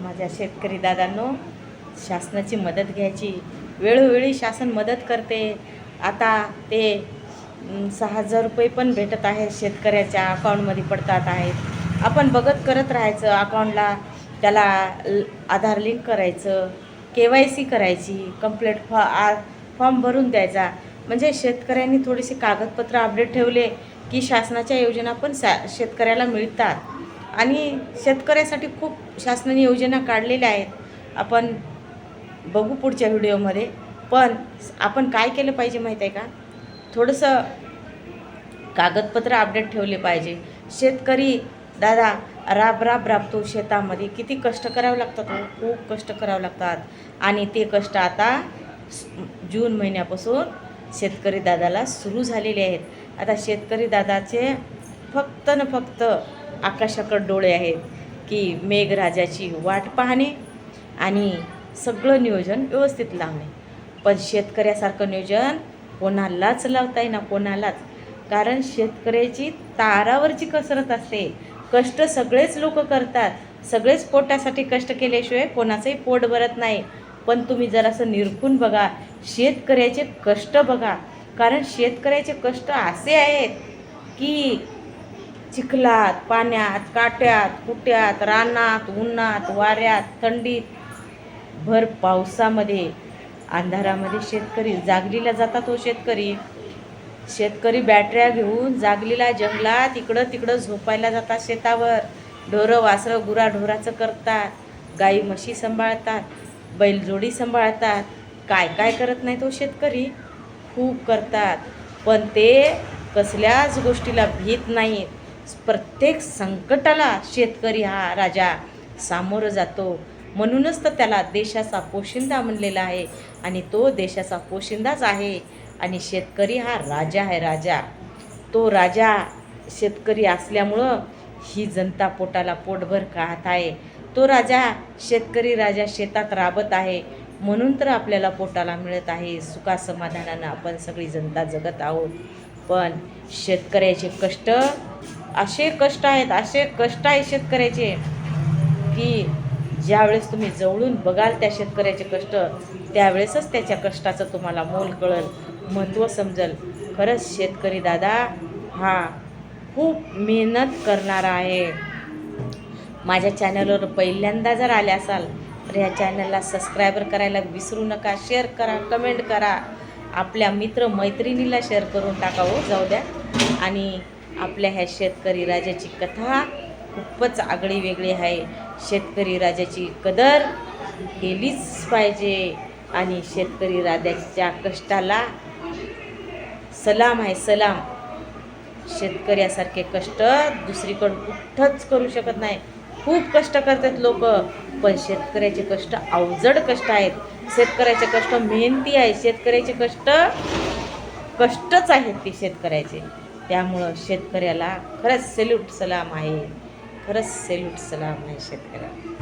माझ्या शेतकरी दादांनो शासनाची मदत घ्यायची. वेळोवेळी शासन मदत करते. आता ते सहा हजार रुपये पण भेटत आहे शेतकऱ्याच्या अकाउंटमध्ये पडतात आहेत. आपण बघत करत राहायचं अकाउंटला. त्याला ल- आधार लिंक करायचं के वाय सी करायची कंप्लेट फॉ आ फॉर्म भरून द्यायचा. म्हणजे शेतकऱ्यांनी थोडीशी कागदपत्र अपडेट ठेवले की शासनाच्या योजना पण सा शेतकऱ्याला मिळतात. आणि शेतकऱ्यासाठी खूप शासनाने योजना काढलेल्या आहेत. आपण बघू पुढच्या व्हिडिओमध्ये. पण आपण काय केलं पाहिजे माहीत आहे का? थोडंसं कागदपत्र अपडेट ठेवले पाहिजे. शेतकरी दादा राब राब राबतो शेतामध्ये. किती कष्ट करावे लागतात हो? खूप कष्ट करावे लागतात. आणि ते कष्ट आता जून महिन्यापासून शेतकरी दादाला सुरू झालेले आहेत. आता शेतकरी दादाचे फक्त न फक्त आकाशाकडे डोळे आहेत की मेघराजाची वाट पाहणे आणि सगळं नियोजन व्यवस्थित लावणे. पण शेतकऱ्यासारखं नियोजन कोणालाच लावता येईना कोणालाच. कारण शेतकऱ्याची तारावरची कसरत असते. कष्ट सगळेच लोक करतात. सगळेच पोटासाठी कष्ट केल्याशिवाय कोणाचंही पोट भरत नाही. पण तुम्ही जरासं निरखून बघा शेतकऱ्याचे कष्ट बघा. कारण शेतकऱ्याचे कष्ट असे आहेत की चिखलात पाण्यात काट्यात कुट्यात रानात उन्हात वाऱ्यात थंडीत. भर पावसामध्ये अंधारामध्ये शेतकरी जागलीला जातात तो शेतकरी. शेतकरी बॅटऱ्या घेऊन जागलीला जंगलात इकडं तिकडं झोपायला जातात शेतावर. ढोरं वासरं गुराढोराचं करतात. गाई म्हशी सांभाळतात. बैलजोडी सांभाळतात. काय काय करत नाही तो हो शेतकरी? खूप करतात. पण ते कसल्याच गोष्टीला भीत नाहीत. प्रत्येक संकटाला शेतकरी हा राजा सामोरं जातो. म्हणूनच तर त्याला देशाचा पोशिंदा म्हणलेला आहे आणि तो देशाचा पोशिंदाच आहे आणि शेतकरी हा राजा आहे राजा. तो राजा शेतकरी असल्यामुळं ही जनता पोटाला पोटभर खात आहे. तो राजा शेतकरी राजा शेतात राबत आहे. म्हणून तर आपल्याला पोटाला मिळत आहे. सुखासमाधानानं आपण सगळी जनता जगत आहोत. पण शेतकऱ्याचे कष्ट असे कष्ट आहेत असे कष्ट आहे शेतकऱ्याचे की ज्यावेळेस तुम्ही जवळून बघाल त्या शेतकऱ्याचे कष्ट त्यावेळेसच त्याच्या कष्टाचं तुम्हाला मोल कळल महत्त्व समजल. खरंच शेतकरी दादा हा खूप मेहनत करणारा आहे. माझ्या चॅनलवर पहिल्यांदा जर आले असाल तर ह्या चॅनलला सबस्क्रायबर करायला विसरू नका शेअर करा कमेंट करा. आपल्या मित्र मैत्रिणीला शेअर करून टाकावं हो, जाऊ द्या. आणि आपल्या ह्या शेतकरी राजाची कथा खूपच आगळी वेगळी आहे. शेतकरी राजाची कदर केलीच पाहिजे आणि शेतकरी राजाच्या कष्टाला सलाम आहे सलाम. शेतकऱ्यासारखे कष्ट दुसरीकडं कुठंच करू शकत नाही. खूप कष्ट करतात लोक पण शेतकऱ्याचे कष्ट अवजड कष्ट आहेत. शेतकऱ्याचे कष्ट मेहनती आहे शेतकऱ्याचे कष्ट कष्टच आहेत ते शेतकऱ्याचे. त्यामुळं शेतकऱ्याला खरंच सेल्यूट सलाम आहे. खरंच सेल्यूट सलाम आहे शेतकऱ्याला.